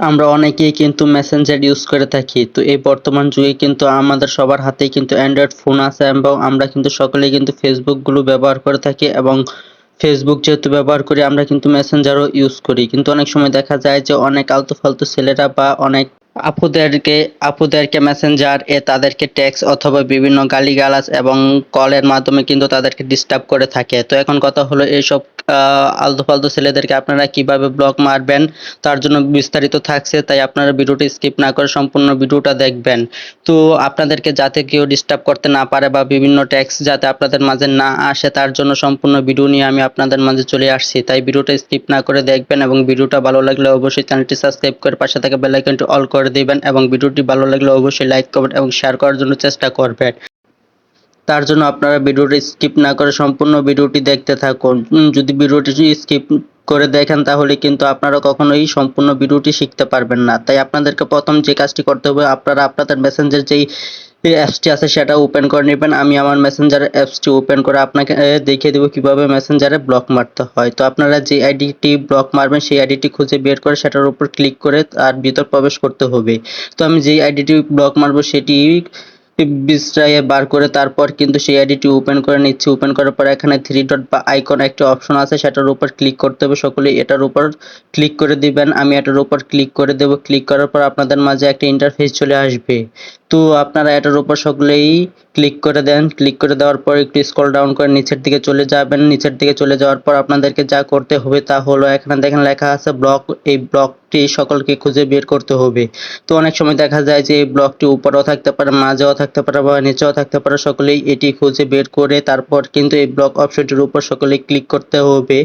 আমরা অনেকেই কিন্তু মেসেঞ্জার ইউজ করে থাকি। তো এই বর্তমান যুগে কিন্তু আমাদের সবার হাতেই কিন্তু অ্যান্ড্রয়েড ফোন আছে এবং আমরা কিন্তু সকলেই কিন্তু ফেসবুকগুলো ব্যবহার করে থাকি এবং ফেসবুক যেহেতু ব্যবহার করি, আমরা কিন্তু মেসেঞ্জারও ইউজ করি। কিন্তু অনেক সময় দেখা যায় যে অনেক আলতু ফালতু ছেলেরা বা অনেক আপুদেরকে আপুদেরকে মেসেঞ্জার এ তাদেরকে টেক্সট অথবা বিভিন্ন গালিগালাজ এবং কলের মাধ্যমে কিন্তু তাদেরকে ডিস্টার্ব করে থাকে। তো এখন কথা হলো এইসব আলতু ফালতু ছেলেদেরকে আপনারা কীভাবে ব্লক মারবেন, তার জন্য বিস্তারিত থাকছে, তাই আপনারা ভিডিওটি স্কিপ না করে সম্পূর্ণ ভিডিওটা দেখবেন। তো আপনাদেরকে যাতে কেউ ডিস্টার্ব করতে না পারে বা বিভিন্ন ট্যাক্স যাতে আপনাদের মাঝে না আসে, তার জন্য সম্পূর্ণ ভিডিও নিয়ে আমি আপনাদের মাঝে চলে আসছি। তাই ভিডিওটা স্কিপ না করে দেখবেন এবং ভিডিওটা ভালো লাগলে অবশ্যই চ্যানেলটি সাবস্ক্রাইব করে পাশে থাকা বেল আইকনটি অল করে দিবেন এবং ভিডিওটি ভালো লাগলে অবশ্যই লাইক কমেন্ট এবং শেয়ার করার জন্য চেষ্টা করবেন। তার জন্য আপনারা ভিডিওটি স্কিপ না করে সম্পূর্ণ ভিডিওটি দেখতে থাকুন। যদি ভিডিওটি স্কিপ করে দেখেন তাহলে কিন্তু আপনারা কখনোই সম্পূর্ণ ভিডিওটি শিখতে পারবেন না। তাই আপনাদেরকে প্রথম যে কাজটি করতে হবে, আপনারা আপনাদের মেসেঞ্জার যেই অ্যাপসটি আছে সেটা ওপেন করে নেবেন। আমি আমার মেসেঞ্জার অ্যাপসটি ওপেন করে আপনাকে দেখিয়ে দেবো কীভাবে মেসেঞ্জারে ব্লক মারতে হয়। তো আপনারা যে আইডিটি ব্লক মারবেন, সেই আইডিটি খুঁজে বের করে সেটার উপর ক্লিক করে তার ভিতর প্রবেশ করতে হবে। তো আমি যেই আইডিটি ব্লক মারবো, সেটি বিস্রায়ে বার করে তারপর কিন্তু সেই আইডিটি ওপেন করে নিচ্ছি। ওপেন করার পর এখানে থ্রি ডট বা আইকন একটা অপশন আছে, সেটার উপর ক্লিক করতে হবে। সকলেই এটার উপর ক্লিক করে দিবেন। আমি এটার উপর ক্লিক করে দেব। ক্লিক করার পর আপনাদের মাঝে একটা ইন্টারফেস চলে আসবে। তো আপনারা এটার উপর সকলেই ক্লিক করে দেন। ক্লিক করে দেওয়ার পর একটু স্ক্রল ডাউন করে নিচের দিকে চলে যাবেন। নিচের দিকে চলে যাওয়ার পর আপনাদেরকে যা করতে হবে তা হলো এখানে দেখেন লেখা আছে ব্লক এই ব্লকটি সকলকে খুঁজে বের করতে হবে। তো অনেক সময় দেখা যায় যে, ব্লকটি উপরেও থাকতে পারে, মাঝেও থাকতে পারে বা নিচেও থাকতে পারে, সকলেই এটি খুঁজে বের করে তারপর কিন্তু এই ব্লক অপশনটির উপর সকলেই ক্লিক করতে হবে।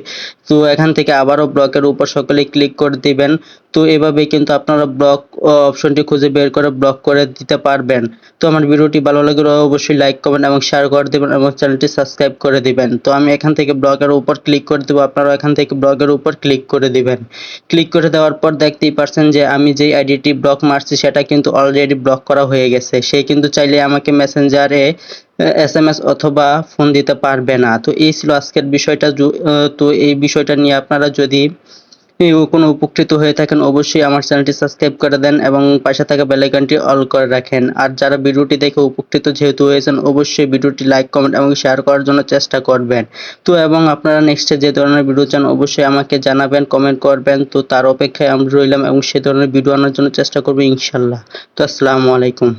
তো এখান থেকে আবারও ব্লকের উপর সকলেই ক্লিক করে দিবেন। তো এভাবে কিন্তু আপনারা ব্লক অপশনটি খুঁজে বের করে ব্লক করে দিতে পারবেন। তো আমার ভিডিওটি ভালো লাগলে অবশ্যই লাইক, কমেন্ট এবং শেয়ার করে দিবেন এবং চ্যানেলটি সাবস্ক্রাইব করে দিবেন। তো আমি এখান থেকে ব্লগের উপর ক্লিক করে দেবো আপনারা এখান থেকে ব্লগের উপর ক্লিক করে দিবেন। ক্লিক করে দেওয়ার পর দেখতেই পারছেন যে আমি যেই আইডিটি ব্লক মারছি, সেটা কিন্তু অলরেডি ব্লক করা হয়ে গেছে। সে কিন্তু চাইলে আমাকে মেসেঞ্জারে এস এম এস অথবা ফোন দিতে পারবে না। তো এই ছিল আজকের বিষয়টা। তো এই বিষয়টা নিয়ে আপনারা যদি কোনো উপকৃত হয়ে থাকেন, অবশ্যই আমার চ্যানেলটি সাবস্ক্রাইব করে দেন এবং পাশে থাকা বেল আইকনটি অল করে রাখেন। আর যারা ভিডিওটি দেখে উপকৃত যেহেতু হয়েছেন, অবশ্যই ভিডিওটি লাইক কমেন্ট এবং শেয়ার করার জন্য চেষ্টা করবেন। তো এবং আপনারা নেক্সটে যে ধরনের ভিডিও চান, অবশ্যই আমাকে জানাবেন কমেন্ট করবেন। তো তার অপেক্ষায় আমি রইলাম এবং সে ধরনের ভিডিও আনার জন্য চেষ্টা করব ইনশাল্লাহ। তো আসসালামু আলাইকুম।